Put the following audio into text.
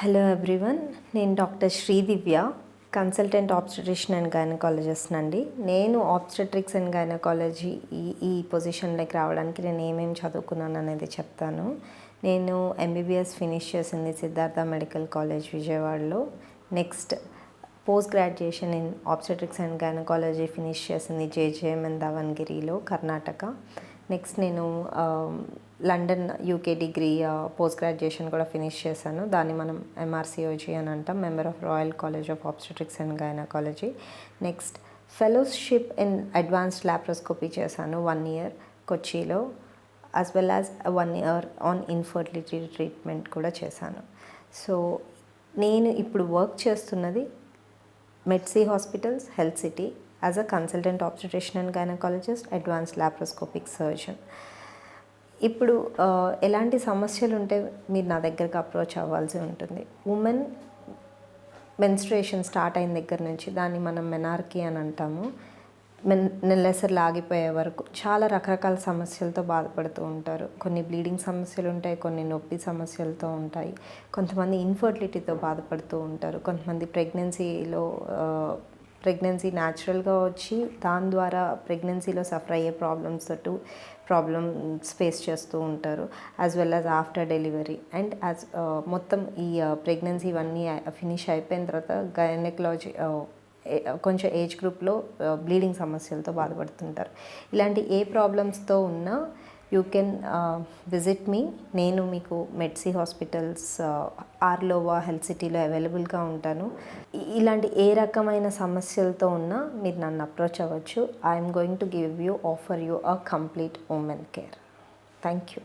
Hello everyone నేను doctor Sridivya consultant obstetrician and gynaecologist అండి నేను ఆబ్స్టెట్రిక్స్ అండ్ గైనకాలజీ ఈ ఈ పొజిషన్లోకి రావడానికి నేను ఏమేమి చదువుకున్నాను అనేది చెప్తాను. నేను ఎంబీబీఎస్ ఫినిష్ చేసింది సిద్ధార్థ మెడికల్ కాలేజ్ విజయవాడలో. Next post graduation in obstetrics and gynaecology finish చేసింది జేజేఎంఎన్ దావన్గిరిలో కర్ణాటక. నెక్స్ట్ నేను London UK degree post graduation కూడా ఫినిష్ చేశాను. దాన్ని మనం ఎంఆర్సిఓజీ అని అంటాం member of royal college of obstetrics and gynaecology next fellowship in advanced laparoscopy చేశాను one year కొచ్చిలో as well as one year on infertility treatment కూడా చేశాను. సో నేను ఇప్పుడు వర్క్ చేస్తున్నది Medcy hospitals health city as a consultant obstetrician and gynaecologist advance laparoscopic surgeon ఇప్పుడు ఎలాంటి సమస్యలు ఉంటే మీరు నా దగ్గరకు అప్రోచ్ అవ్వాల్సి ఉంటుంది. ఉమెన్ మెన్స్ట్రేషన్ స్టార్ట్ అయిన దగ్గర నుంచి దాన్ని మనం మెనార్కీ అని అంటాము. మెన్ నెలసరి లాగిపోయే వరకు చాలా రకరకాల సమస్యలతో బాధపడుతూ ఉంటారు. కొన్ని బ్లీడింగ్ సమస్యలు ఉంటాయి కొన్ని నొప్పి సమస్యలతో ఉంటాయి. కొంతమంది ఇన్ఫర్టిలిటీతో బాధపడుతూ ఉంటారు. కొంతమంది ప్రెగ్నెన్సీలో ప్రెగ్నెన్సీ న్యాచురల్గా వచ్చి దాని ద్వారా ప్రెగ్నెన్సీలో సఫర్ అయ్యే ప్రాబ్లమ్స్ తోటి ప్రాబ్లమ్స్ ఫేస్ చేస్తూ ఉంటారు as well as after delivery and as మొత్తం ఈ uh, ప్రెగ్నెన్సీ ఇవన్నీ ఫినిష్ అయిపోయిన తర్వాత గైనకలాజీ uh, కొంచెం ఏజ్ గ్రూప్లో uh, బ్లీడింగ్ సమస్యలతో బాధపడుతుంటారు. ఇలాంటి ఏ ప్రాబ్లమ్స్తో ఉన్నా యూ కెన్ విజిట్ మీ నేను మీకు మెడ్సీ హాస్పిటల్స్ ఆర్లోవా హెల్త్ సిటీలో అవైలబుల్గా ఉంటాను. ఇలాంటి ఏ రకమైన సమస్యలతో ఉన్నా మీరు నన్ను అప్రోచ్ అవ్వచ్చు. I'm going to give you offer you a complete women care thank you